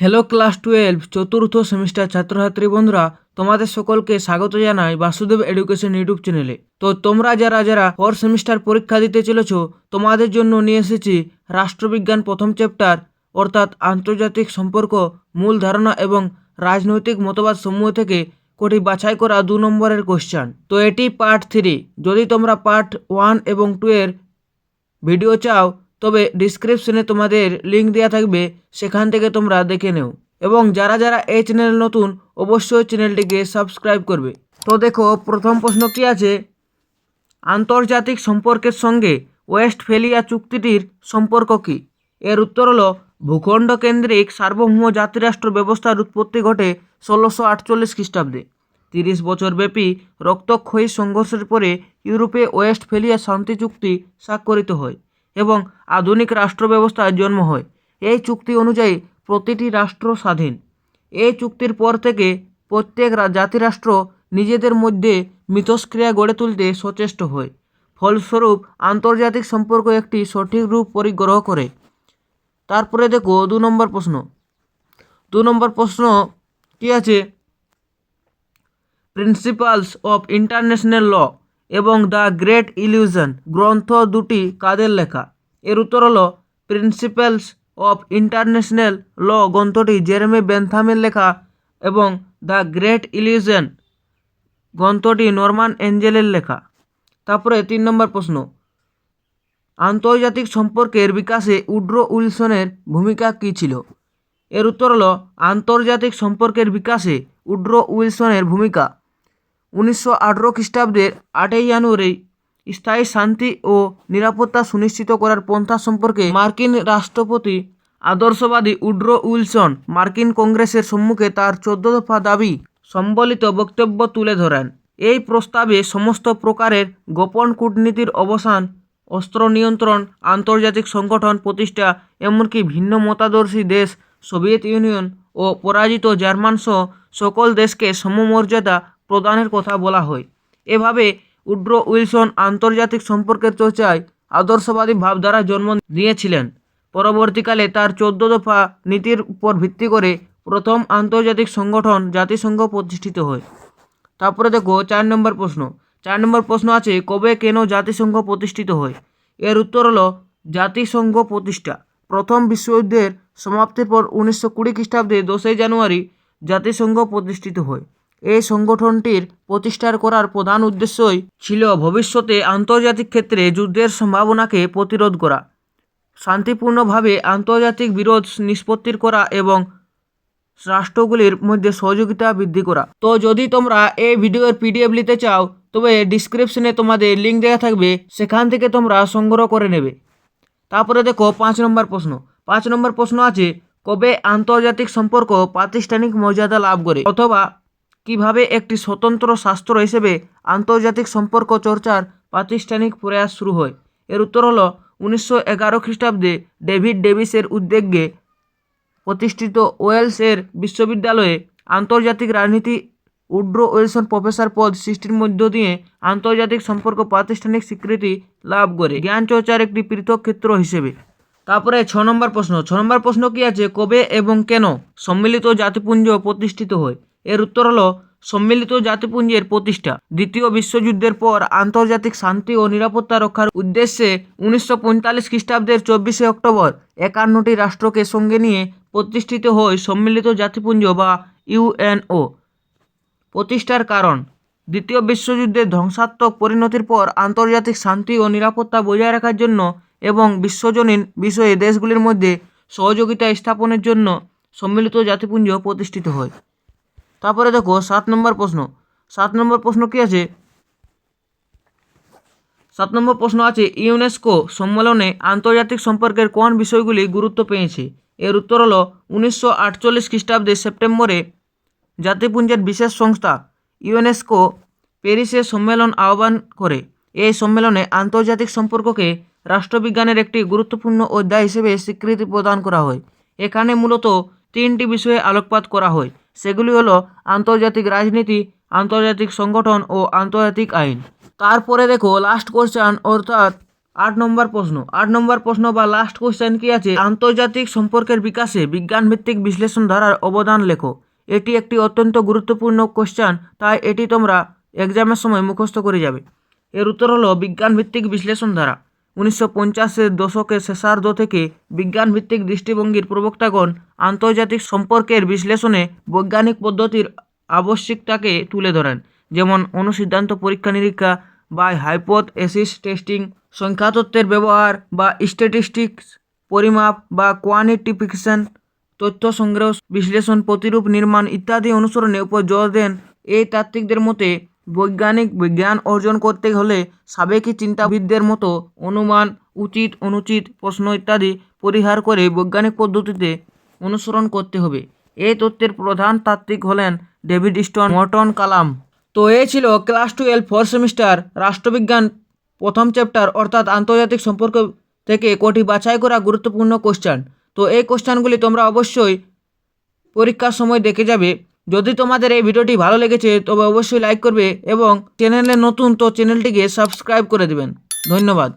Hello class twelve, চতুর্থ semester ছাত্রছাত্রী বন্ধুরা, তোমাদের সকলকে স্বাগত জানাই বাসুদেব এডুকেশন ইউটিউব চ্যানেলে। তো তোমরা যারা যারা ফোর সেমিস্টার পরীক্ষা দিতে চলেছ, তোমাদের জন্য নিয়ে এসেছি রাষ্ট্রবিজ্ঞান প্রথম চ্যাপ্টার, অর্থাৎ আন্তর্জাতিক সম্পর্ক, মূল ধারণা এবং রাজনৈতিক মতবাদ সমূহ থেকে কোটি বাছাই করা দু নম্বরের কোশ্চান তো এটি পার্ট থ্রি যদি তোমরা পার্ট ওয়ান এবং টু এর ভিডিও চাও তবে ডিসক্রিপশনে তোমাদের লিঙ্ক দেওয়া থাকবে, সেখান থেকে তোমরা দেখে নেও। এবং যারা যারা এই চ্যানেল নতুন, অবশ্যই চ্যানেলটিকে সাবস্ক্রাইব করবে। তো দেখো, প্রথম প্রশ্ন কি আছে? আন্তর্জাতিক সম্পর্কের সঙ্গে ওয়েস্টফেলিয়া চুক্তিটির সম্পর্ক কী? এর উত্তর হলো, ভূখণ্ড কেন্দ্রিক সার্বভৌম জাতিরাষ্ট্র ব্যবস্থার উৎপত্তি ঘটে ষোলোশো আটচল্লিশ খ্রিস্টাব্দে। তিরিশ বছরব্যাপী রক্তক্ষয়ী সংঘর্ষের পরে ইউরোপে ওয়েস্টফেলিয়া শান্তি চুক্তি স্বাক্ষরিত হয়। এবং আধুনিক রাষ্ট্র ব্যবস্থার জন্ম হয়। এই চুক্তি অনুযায়ী প্রতিটি রাষ্ট্র স্বাধীন। এই চুক্তির পর থেকে প্রত্যেক জাতিরাষ্ট্র নিজেদের মধ্যে মিথস্ক্রিয়া গড়ে তুলতে সচেষ্ট হয়। ফলস্বরূপ, আন্তর্জাতিক সম্পর্ক একটি সঠিক রূপ পরিগ্রহ করে। তারপরে দেখো দু নম্বর প্রশ্ন। দু নম্বর প্রশ্ন কি আছে? প্রিন্সিপালস অফ ইন্টারন্যাশনাল ল এবং দ্য গ্রেট ইলিউশন গ্রন্থ দুটি কাদের লেখা। এর উত্তর হলো, প্রিন্সিপালস অফ ইন্টারন্যাশনাল ল গ্রন্থটি জেরেমি বেনথামের লেখা এবং দ্য গ্রেট ইলিউশন গ্রন্থটি নরমান এঞ্জেলের লেখা। তারপরে তিন নম্বর প্রশ্ন, আন্তর্জাতিক সম্পর্কের বিকাশে উড্রো উইলসনের ভূমিকা কী ছিল? এর উত্তর হলো, আন্তর্জাতিক সম্পর্কের বিকাশে উড্রো উইলসনের ভূমিকা। উনিশশো আঠেরো খ্রিস্টাব্দের আটই জানুয়ারি স্থায়ী শান্তি ও নিরাপত্তা সুনিশ্চিত করার পন্থা সম্পর্কে মার্কিন রাষ্ট্রপতি আদর্শবাদী উড্রো উইলসন মার্কিন কংগ্রেসের সম্মুখে তার চোদ্দ দফা দাবি সম্বলিত বক্তব্য তুলে ধরেন। এই প্রস্তাবে সমস্ত প্রকারের গোপন কূটনীতির অবসান, অস্ত্র নিয়ন্ত্রণ, আন্তর্জাতিক সংগঠন প্রতিষ্ঠা, এমনকি ভিন্ন মতাদর্শী দেশ, সোভিয়েত ইউনিয়ন ও পরাজিত জার্মান সহ সকল দেশকে সমমর্যাদা প্রদানের কথা বলা হয়। এভাবে উড্রো উইলসন আন্তর্জাতিক সম্পর্কের চর্চায় আদর্শবাদী ভাবধারা জন্ম দিয়েছিলেন। পরবর্তীকালে তার চোদ্দ দফা নীতির উপর ভিত্তি করে প্রথম আন্তর্জাতিক সংগঠন জাতিসংঘ প্রতিষ্ঠিত হয়। তারপরে দেখো চার নম্বর প্রশ্ন। চার নম্বর প্রশ্ন আছে, কবে কেন জাতিসংঘ প্রতিষ্ঠিত হয়? এর উত্তর হলো, জাতিসংঘ প্রতিষ্ঠা। প্রথম বিশ্বযুদ্ধের সমাপ্তির পর উনিশশো কুড়ি খ্রিস্টাব্দে দশই জানুয়ারি জাতিসংঘ প্রতিষ্ঠিত হয়। এই সংগঠনটির প্রতিষ্ঠার করার প্রধান উদ্দেশ্যই ছিল ভবিষ্যতে আন্তর্জাতিক ক্ষেত্রে যুদ্ধের সম্ভাবনাকে প্রতিরোধ করা, শান্তিপূর্ণভাবে আন্তর্জাতিক বিরোধ নিষ্পত্তির করা এবং রাষ্ট্রগুলির মধ্যে সহযোগিতা বৃদ্ধি করা। তো যদি তোমরা এই ভিডিওর পিডিএফ নিতে চাও, তবে ডিসক্রিপশনে তোমাদের লিঙ্ক দেওয়া থাকবে, সেখান থেকে তোমরা সংগ্রহ করে নেবে। তারপরে দেখো পাঁচ নম্বর প্রশ্ন। পাঁচ নম্বর প্রশ্ন আছে, কবে আন্তর্জাতিক সম্পর্ক প্রাতিষ্ঠানিক মর্যাদা লাভ করে? অথবা কীভাবে একটি স্বতন্ত্র শাস্ত্র হিসেবে আন্তর্জাতিক সম্পর্ক চর্চার প্রাতিষ্ঠানিক প্রয়াস শুরু হয়? এর উত্তর হলো উনিশশো এগারো খ্রিস্টাব্দে ডেভিড ডেভিসের উদ্যোগে প্রতিষ্ঠিত ওয়েলসের বিশ্ববিদ্যালয়ে আন্তর্জাতিক রাজনীতি উড্রো ওয়েলসন প্রফেসর পদ সৃষ্টির মধ্য দিয়ে আন্তর্জাতিক সম্পর্ক প্রাতিষ্ঠানিক স্বীকৃতি লাভ করে। জ্ঞান চর্চার একটি পৃথক ক্ষেত্র হিসেবে। তারপরে ছ নম্বর প্রশ্ন। ছ নম্বর প্রশ্ন কি আছে? কবে এবং কেন সম্মিলিত জাতিপুঞ্জ প্রতিষ্ঠিত হয়? এর উত্তর হলো সম্মিলিত জাতিপুঞ্জের প্রতিষ্ঠা। দ্বিতীয় বিশ্বযুদ্ধের পর আন্তর্জাতিক শান্তি ও নিরাপত্তা রক্ষার উদ্দেশ্যে উনিশশো পঁয়তাল্লিশ খ্রিস্টাব্দের চব্বিশে অক্টোবর একান্নটি রাষ্ট্রকে সঙ্গে নিয়ে প্রতিষ্ঠিত হয় সম্মিলিত জাতিপুঞ্জ বা ইউএনও প্রতিষ্ঠার কারণ, দ্বিতীয় বিশ্বযুদ্ধের ধ্বংসাত্মক পরিণতির পর আন্তর্জাতিক শান্তি ও নিরাপত্তা বজায় রাখার জন্য এবং বিশ্বজনীন বিষয়ে দেশগুলির মধ্যে সহযোগিতা স্থাপনের জন্য সম্মিলিত জাতিপুঞ্জ প্রতিষ্ঠিত হয়। তারপরে দেখো, সাত নম্বর প্রশ্ন। সাত নম্বর প্রশ্ন কী আছে? সাত নম্বর প্রশ্ন আছে, ইউনেস্কো সম্মেলনে আন্তর্জাতিক সম্পর্কের কোন বিষয়গুলি গুরুত্ব পেয়েছে? এর উত্তর হলো, উনিশশো আটচল্লিশ খ্রিস্টাব্দে সেপ্টেম্বরে জাতিপুঞ্জের বিশেষ সংস্থা ইউনেস্কো প্যারিসে সম্মেলন আহ্বান করে। এই সম্মেলনে আন্তর্জাতিক সম্পর্ককে রাষ্ট্রবিজ্ঞানের একটি গুরুত্বপূর্ণ অধ্যায় হিসেবে স্বীকৃতি প্রদান করা হয়। এখানে মূলত তিনটি বিষয়ে আলোকপাত করা হয়। সেগুলি হলো আন্তর্জাতিক রাজনীতি, আন্তর্জাতিক সংগঠন ও আন্তর্জাতিক আইন। তারপরে দেখো লাস্ট কোশ্চেন অর্থাৎ আট নম্বর প্রশ্ন। আট নম্বর প্রশ্ন বা লাস্ট কোশ্চেন কি আছে? আন্তর্জাতিক সম্পর্কের বিকাশে বিজ্ঞান ভিত্তিক বিশ্লেষণ ধারার অবদান লেখো। এটি একটি অত্যন্ত গুরুত্বপূর্ণ কোশ্চেন তাই এটি তোমরা এক্সামের সময় মুখস্থ করে যাবে। এর উত্তর হলো বিজ্ঞান ভিত্তিক বিশ্লেষণ ধারা। উনিশশো পঞ্চাশের দশকের শেষার্ধ থেকে বিজ্ঞান ভিত্তিক দৃষ্টিভঙ্গির প্রবক্তাগণ আন্তর্জাতিক সম্পর্কের বিশ্লেষণে বৈজ্ঞানিক পদ্ধতির আবশ্যিকতাকে তুলে ধরেন, যেমন অনুসিদ্ধান্ত পরীক্ষা নিরীক্ষা বা হাইপোথ এসিস টেস্টিং, সংখ্যাতত্ত্বের ব্যবহার বা স্ট্যাটিস্টিক্স পরিমাপ বা কোয়ান্টিফিকেশন, তথ্য সংগ্রহ, বিশ্লেষণ, প্রতিরূপ নির্মাণ ইত্যাদি অনুসরণে উপর জোর দেন। এই তাত্ত্বিকদের মতে বৈজ্ঞানিক বিজ্ঞান অর্জন করতে হলে সাবেকি চিন্তাবিদদের মতো অনুমান, উচিত, অনুচিত, প্রশ্ন ইত্যাদি পরিহার করে বৈজ্ঞানিক পদ্ধতিতে অনুসরণ করতে হবে। এই তত্ত্বের প্রধান তাত্ত্বিক হলেন ডেভিড স্টোন মর্টন কালাম। তো এই ছিল ক্লাস টুয়েলভ ফোর সেমিস্টার রাষ্ট্রবিজ্ঞান প্রথম চ্যাপ্টার অর্থাৎ আন্তর্জাতিক সম্পর্ক থেকে কোটি বাছাই করা গুরুত্বপূর্ণ কোশ্চেন। তো এই কোশ্চেনগুলি তোমরা অবশ্যই পরীক্ষার সময় দেখে যাবে। যদি তোমাদের এই ভিডিওটি ভালো লেগেছে, তবে অবশ্যই লাইক করবে এবং চ্যানেলে নতুন তো চ্যানেলটিকে সাবস্ক্রাইব করে দেবেন। ধন্যবাদ।